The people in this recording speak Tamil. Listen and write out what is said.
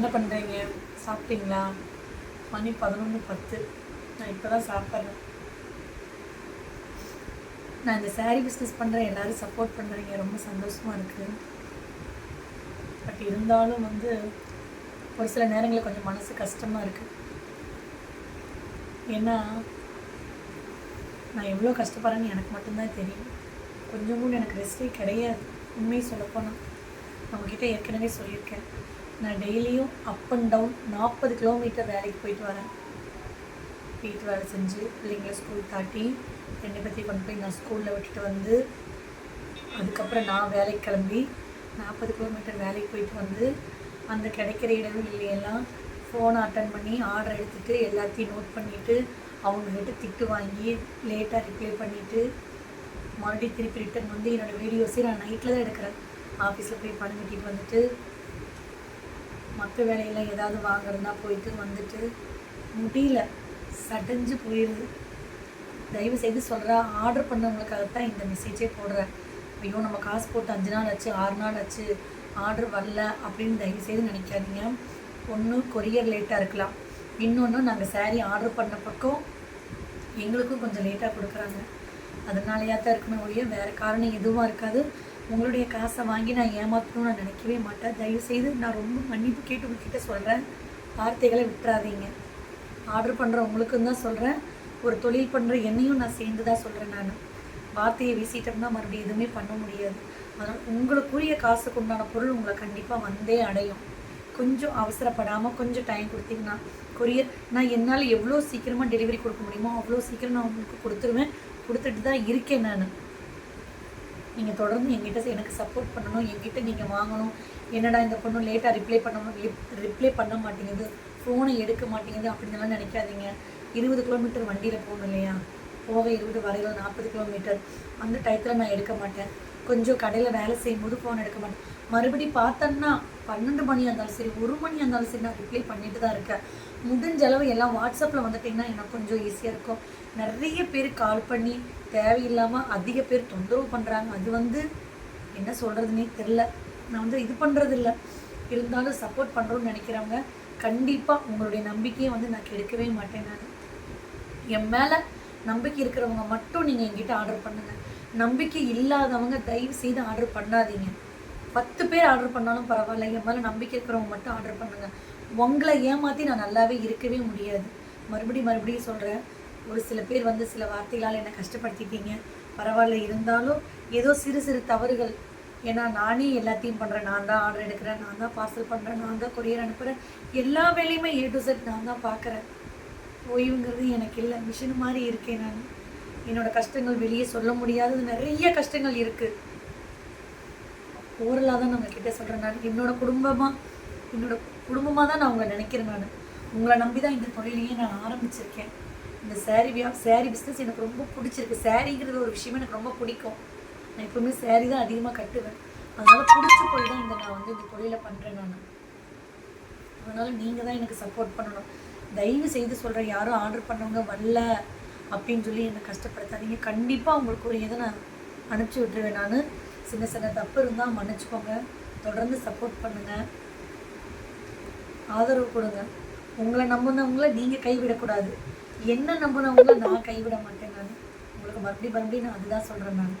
என்ன பண்ணுறீங்க சாப்பிட்டீங்களா? மணி பதினொன்று பத்து. நான் இப்போ தான் சாப்பிட்றேன். நான் இந்த சாரீ பிஸ்னஸ் பண்ணுறேன் எல்லோரும் சப்போர்ட் பண்ணுறீங்க ரொம்ப சந்தோஷமாக இருக்குது பட் இருந்தாலும் வந்து ஒரு சில நேரங்களில் கொஞ்சம் மனசு கஷ்டமாக இருக்குது ஏன்னா நான் எவ்வளோ கஷ்டப்படுறேன்னு எனக்கு மட்டும்தான் தெரியும். கொஞ்சம் கூட எனக்கு ரெஸ்டே கிடையாது. உண்மையை சொல்லப்போனால் நம்மக்கிட்ட ஏற்கனவே சொல்லியிருக்கேன். நான் டெய்லியும் அப் அண்ட் டவுன் நாற்பது கிலோமீட்டர் வேலைக்கு போயிட்டு வரேன். வீட்டு வேலை செஞ்சு பிள்ளைங்களை ஸ்கூல் தாட்டி ரெண்டு பற்றி கொண்டு போய் நான் ஸ்கூலில் விட்டுட்டு வந்து அதுக்கப்புறம் நான் வேலைக்கு கிளம்பி நாற்பது கிலோமீட்டர் வேலைக்கு போயிட்டு வந்து அந்த கிடைக்கிற இடைவெளியெல்லாம் ஃபோனை அட்டன் பண்ணி ஆர்டர் எடுத்துகிட்டு எல்லாத்தையும் நோட் பண்ணிவிட்டு அவங்கக்கிட்ட திட்டு வாங்கி லேட்டாக ரிப்ளை பண்ணிவிட்டு மறுபடியும் திருப்பி ரிட்டன் வந்து என்னோடய வீடியோஸே நான் நைட்டில் தான் எடுக்கிறேன். ஆஃபீஸில் போய் பணம் கட்டிட்டு வந்துட்டு மக்க வேலையெல்லாம் ஏதாவது வாங்குறதுனா போயிட்டு வந்துட்டு முடியல. சடைஞ்சு போயிடுது தயவு செய்து சொல்கிறா ஆர்டர் பண்ணவங்களுக்காக தான் இந்த மெசேஜே போடுறேன். ஐயோ நம்ம காசு போட்டு அஞ்சு நாள் ஆச்சு ஆறு நாள் ஆச்சு ஆர்டர் வரல அப்படின்னு தயவு செய்து நினைக்காதீங்க. ஒன்று கொரியர் லேட்டாக இருக்கலாம். இன்னொன்று நாங்கள் சேரீ ஆர்டர் பண்ண பக்கம் எங்களுக்கும் கொஞ்சம் லேட்டாக கொடுக்குறாங்க. அதனாலயா தான் இருக்குமே ஒழிய வேறு காரணம் எதுவும் இருக்காது. உங்களுடைய காசை வாங்கி நான் ஏமாற்றணும்னு நான் நினைக்கவே மாட்டேன். தயவு செய்து நான் ரொம்ப மன்னிப்பு கேட்டு உங்ககிட்ட சொல்கிறேன் வார்த்தைகளை விட்டுறாதீங்க. ஆர்டர் பண்ணுற உங்களுக்கும் தான் சொல்கிறேன் ஒரு தொழில் பண்ணுற என்னையும் நான் சேர்ந்து தான் சொல்கிறேன் நான். வார்த்தையை வீசிட்டோம்னா மறுபடியும் எதுவுமே பண்ண முடியாது. அதனால் உங்களுக்குரிய காசுக்கு உண்டான பொருள் உங்களை கண்டிப்பாக வந்தே அடையும். கொஞ்சம் அவசரப்படாமல் கொஞ்சம் டைம் கொடுத்தீங்கன்னா கொரியர் நான் என்னால் எவ்வளோ சீக்கிரமாக டெலிவரி கொடுக்க முடியுமோ அவ்வளோ சீக்கிரம் நான் உங்களுக்கு கொடுத்துருவேன். கொடுத்துட்டு தான் இருக்கேன் நான். நீங்கள் தொடர்ந்து எங்கிட்ட எனக்கு சப்போர்ட் பண்ணணும் எங்கிட்ட நீங்கள் வாங்கணும். என்னடா இந்த பொண்ணு லேட்டாக ரிப்ளை பண்ண ரிப்ளை பண்ண மாட்டேங்குது. ஃபோனை எடுக்க மாட்டேங்குது அப்படின்னுலாம் நினைக்காதீங்க. இருபது கிலோமீட்டர் வண்டியில் போகணும் இல்லையா? போக இருபது வரையில் நாற்பது கிலோமீட்டர் அந்த டயத்தில் நான் எடுக்க மாட்டேன். கொஞ்சம் கடையில் வேலை செய்யும்போது ஃபோன் எடுக்க மாட்டேன். மறுபடி பார்த்தேன்னா பன்னெண்டு மணியாக இருந்தாலும் சரி ஒரு மணியாக இருந்தாலும் சரி நான் ரிப்ளை பண்ணிட்டு தான் இருக்கேன். முடிஞ்ச அளவு எல்லாம் வாட்ஸ்அப்பில் வந்துட்டிங்கன்னா எனக்கு கொஞ்சம் ஈஸியாக இருக்கும். நிறைய பேர் கால் பண்ணி தேவையில்லாமல் அதிக பேர் தொந்தரவு பண்ணுறாங்க அது வந்து என்ன சொல்கிறதுனே தெரில நான் வந்து இது பண்ணுறது இல்லை. இருந்தாலும் சப்போர்ட் பண்ணுறோன்னு நினைக்கிறவங்க கண்டிப்பாக உங்களுடைய நம்பிக்கையை வந்து நான் கெடுக்கவே மாட்டேன் நான். என் மேலே நம்பிக்கை இருக்கிறவங்க மட்டும் நீங்கள் என்கிட்ட ஆர்டர் பண்ணுங்கள் நம்பிக்கை இல்லாதவங்க தயவு செய்து ஆர்டர் பண்ணாதீங்க. பத்து பேர் ஆர்டர் பண்ணாலும் பரவாயில்ல என் மேலே நம்பிக்கை இருக்கிறவங்க மட்டும் ஆர்டர் பண்ணுங்கள் உங்களை ஏமாற்றி நான் நல்லாவே இருக்கவே முடியாது. மறுபடியும் மறுபடியும் சொல்கிறேன் ஒரு சில பேர் வந்து சில வார்த்தைகளால் என்னை கஷ்டப்படுத்திட்டீங்க. பரவாயில்ல இருந்தாலும் ஏதோ சிறு சிறு தவறுகள். ஏன்னா நானே எல்லாத்தையும் பண்ணுறேன் நான் தான் ஆர்டர் எடுக்கிறேன் நான் தான் பார்சல் பண்ணுறேன் நான் தான் கொரியர் அனுப்புகிறேன் எல்லா வேலையுமே ஏ டு செட் நான் தான் பார்க்குறேன். ஓய்வுங்கிறது எனக்கு இல்லை. மிஷின் மாதிரி இருக்கேன் நான். என்னோட கஷ்டங்கள் வெளியே சொல்ல முடியாதது நிறைய கஷ்டங்கள் இருக்குது ஓரலாக தான் நான் கிட்ட சொல்கிறேன் நான் என்னோட குடும்பமாக என்னோட குடும்பமாக தான் நான் உங்களை நினைக்கிறேன் நான். உங்களை நம்பி தான் இந்த தொழிலையே நான் ஆரம்பிச்சிருக்கேன். இந்த saree வியா saree பிஸ்னஸ் எனக்கு ரொம்ப பிடிச்சிருக்கு. சாரீங்கிறது ஒரு விஷயம் எனக்கு ரொம்ப பிடிக்கும். நான் எப்பவுமே saree தான் அதிகமாக கட்டுவேன். அதனால் பிடிச்ச போய் தான் இந்த நான் வந்து இந்த தொழிலை பண்ணுறேன் நான். அதனால் நீங்கள் தான் எனக்கு சப்போர்ட் பண்ணணும். தயவு செய்து சொல்கிறேன் யாரும் ஆர்டர் பண்ணவங்க வரல. அப்படின்னு சொல்லி என்னை கஷ்டப்படுத்தாதீங்க. கண்டிப்பாக உங்களுக்கு ஒரு இதை நான் அனுப்பிச்சி விட்டுருவேன் நான். சின்ன சின்ன தப்பு இருந்தால் மன்னிச்சுக்கோங்க. தொடர்ந்து சப்போர்ட் பண்ணுங்கள் ஆதரவு கொடுங்க. உங்களை நம்பினவங்கள நீங்கள் கைவிடக்கூடாது. என்ன நம்பினவங்கள நான் கைவிட மாட்டேன் நான். உங்களுக்கு மறுபடியும் மறுபடியும் நான் அதுதான் சொல்கிறேன் நான்.